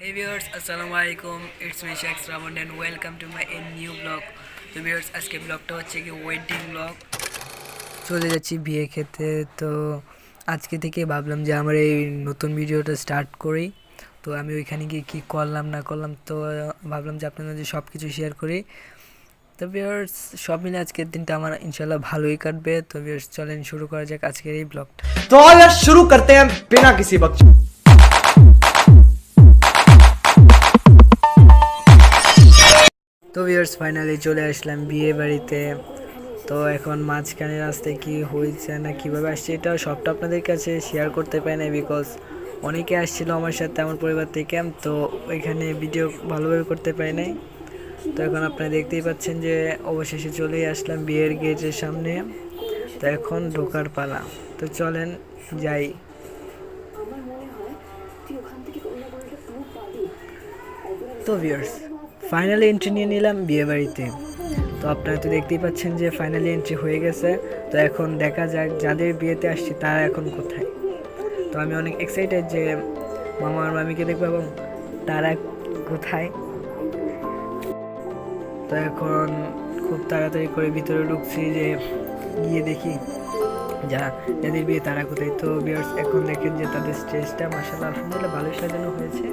Hey viewers, Assalamualaikum. It's me Sheikh Ramon and welcome to my new vlog. তো viewers আজকে ব্লগটা হচ্ছে কি ওয়েডিং ব্লগ চলে যাচ্ছি বিয়ে খেতে তো আজকে থেকে ভাবলাম যে আমার এই নতুন ভিডিওটা স্টার্ট করি। তো আমি ওইখানে গিয়ে কী করলাম না করলাম তো ভাবলাম যে আপনাদের যে সব কিছু শেয়ার করি। তো ভিউয়ার্স সব মিলে আজকের দিনটা আমার ইনশাল্লাহ ভালোই কাটবে। তো ভিউয়ার্স চলেন শুরু করা যাক আজকের এই ব্লগটা তো শুরু করতে বিনা কিসি বকচু তো ভিউয়ার্স ফাইনালি চলে আসলাম বিয়ে বাড়িতে। তো এখন মাঝখানে রাস্তায় কি হয়েছে না কীভাবে আসছে এটা সবটা আপনাদের কাছে শেয়ার করতে পারি না বিকজ অনেকে আসছিল আমার সাথে আমার পরিবার থেকে, তো ওইখানে ভিডিও ভালোভাবে করতে পারি নাই। তো এখন আপনারা দেখতেই পাচ্ছেন যে অবশেষে চলেই আসলাম বিয়ের গেটের সামনে। তো এখন ঢোকার পালা। তো চলেন যাই। তো ভিউয়ার্স ফাইনালি এন্ট্রি নিয়ে নিলাম বিয়ে বাড়িতে। তো আপনারা তো দেখতেই পাচ্ছেন যে ফাইনালি এন্ট্রি হয়ে গেছে। তো এখন দেখা যাক যাদের বিয়েতে আসছি তারা এখন কোথায়। তো আমি অনেক এক্সাইটেড যে মামা আর মামিকে দেখব এবং তারা কোথায়। তো এখন খুব তাড়াতাড়ি করে ভিতরে ঢুকছি যে গিয়ে দেখি যা যাদের বিয়ে তারা কোথায়। তো বিয়ার্স এখন দেখেন যে তাদের স্টেজটা মাসাল্লাহ আলহামদুলিল্লাহ ভালো সাজানো হয়েছে।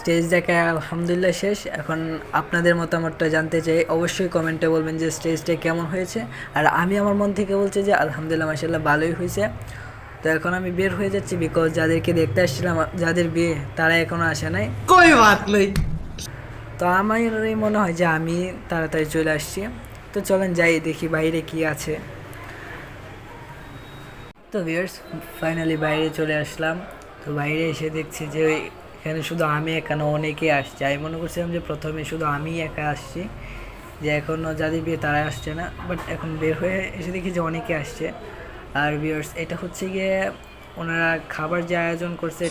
স্টেজ দেখা আলহামদুলিল্লাহ শেষ। এখন আপনাদের মতামতটা জানতে চাই। অবশ্যই কমেন্টে বলবেন যে স্টেজটা কেমন হয়েছে। আর আমি আমার মন থেকে বলছি যে আলহামদুলিল্লাহ মাসাল্লাহ ভালোই হয়েছে। তো এখন আমি বের হয়ে যাচ্ছি বিকজ যাদেরকে দেখতে আসছিলাম যাদের বিয়ে তারা এখনও আসে নাই। কই বাত নেই তো আমারই মনে হয় যে আমি তাড়াতাড়ি চলে আসছি। তো চলেন যাই দেখি বাইরে কি আছে। তো ভিউয়ার্স ফাইনালি বাইরে চলে আসলাম। তো বাইরে এসে দেখছি যে ওই এখানে শুধু আমি একা না অনেকে আসছে। আমি মনে করছিলাম যে প্রথমে শুধু আমি একা আসছি, যে এখনও যাদের বিয়ে তারা আসছে না বাট এখন বের হয়ে এসে দেখি যে অনেকে আসছে। আর বিয়ার্স এটা হচ্ছে গিয়ে ওনারা খাবার যে আয়োজন করছে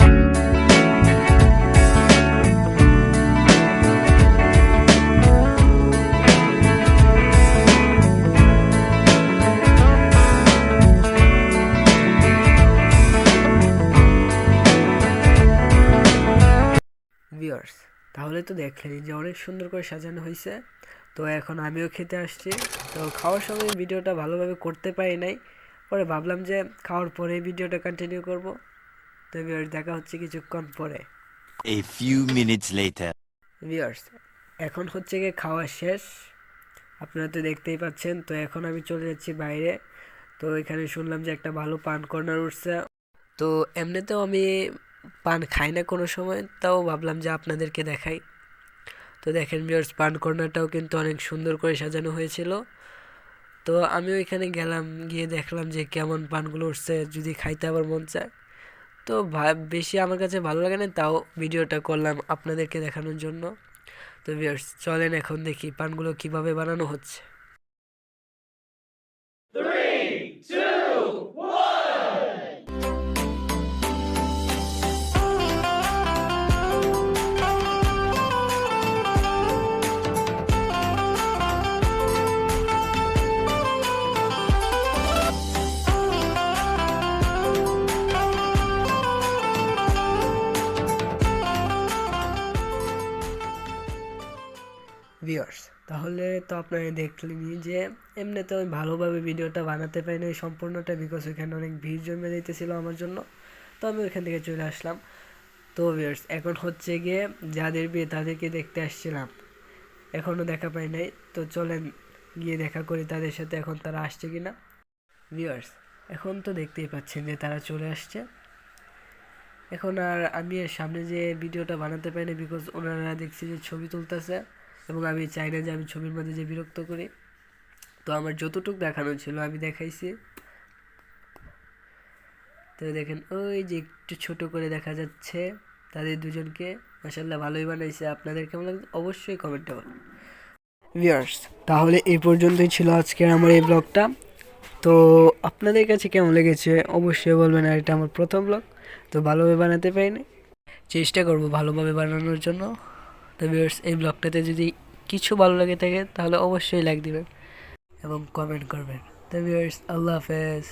ভিউয়ার্স তাহলে তো দেখলেন যে অনেক সুন্দর করে সাজানো হয়েছে তো এখন আমিও খেতে আসছি। তো খাওয়ার সময় ভিডিওটা ভালোভাবে করতে পারি নাই। পরে ভাবলাম যে খাওয়ার পরে ভিডিওটা কন্টিনিউ করব। তো ভিউয়ার্স দেখা হচ্ছে কিছুক্ষণ পরে। A few minutes later. Viewers এখন হচ্ছে গিয়ে খাওয়া শেষ। আপনারা তো দেখতেই পাচ্ছেন তো এখন আমি চলে যাচ্ছি বাইরে। তো এখানে শুনলাম যে একটা ভালো পান কর্নার উঠছে। তো এমনিতেও আমি পান খাই না কোনো সময়, তাও ভাবলাম যে আপনাদেরকে দেখাই। তো দেখেন ভিউয়ার্স পান কর্নারটাও কিন্তু অনেক সুন্দর করে সাজানো হয়েছিল। তো আমি ওইখানে গেলাম, গিয়ে দেখলাম যে কেমন পানগুলো উঠছে, যদি খাইতে আবার মন চায়। তো বেশি আমার কাছে ভালো লাগে না, তাও ভিডিওটা করলাম আপনাদেরকে দেখানোর জন্য। তো ভিউয়ার্স চলেন এখন দেখি পানগুলো কীভাবে বানানো হচ্ছে। ভিউয়ার্স তাহলে তো আপনারা দেখলেনই যে এমনিতে আমি ভালোভাবে ভিডিওটা বানাতে পারিনি সম্পূর্ণটা বিকজ ওইখানে অনেক ভিড় জমে দিতেছিল আমার জন্য, তো আমি ওইখান থেকে চলে আসলাম। তো ভিউয়ার্স এখন হচ্ছে গিয়ে যাদের বিয়ে তাদেরকে দেখতে আসছিলাম এখনও দেখা পাই নাই, তো চলেন গিয়ে দেখা করি তাদের সাথে এখন তারা আসছে কি না ভিউয়ার্স এখন তো দেখতেই পাচ্ছেন যে তারা চলে আসছে। এখন আর আমি সামনে যে ভিডিওটা বানাতে পারি না বিকজ ওনারা দেখছি যে ছবি তুলতেছে এবং আমি চাই না যে আমি ছবির মধ্যে যে বিরক্ত করি। তো আমার যতটুকু দেখানো ছিল আমি দেখাইছি। তো দেখেন, ওই যে একটু ছোট করে দেখা যাচ্ছে তাদের দুজনকে। মাসাল্লাহ ভালোই বানাইছে। আপনাদের কেমন লাগছে? অবশ্যই কমেন্টে বলুন ভিউয়ার্স তাহলে এই পর্যন্তই ছিল আজকের আমার এই ব্লগটা তো আপনাদের কাছে কেমন লেগেছে? অবশ্যই বলবেন, আর এটা আমার প্রথম ব্লগ তো ভালোভাবে বানাতে পারিনি। চেষ্টা করব ভালোভাবে বানানোর জন্য। তো ভিউয়ার্স এই ব্লগটাতে যদি কিছু ভালো লাগে থাকে, তাহলে অবশ্যই লাইক দিবেন এবং কমেন্ট করবেন। তো ভিউয়ার্স আল্লাহ হাফেজ।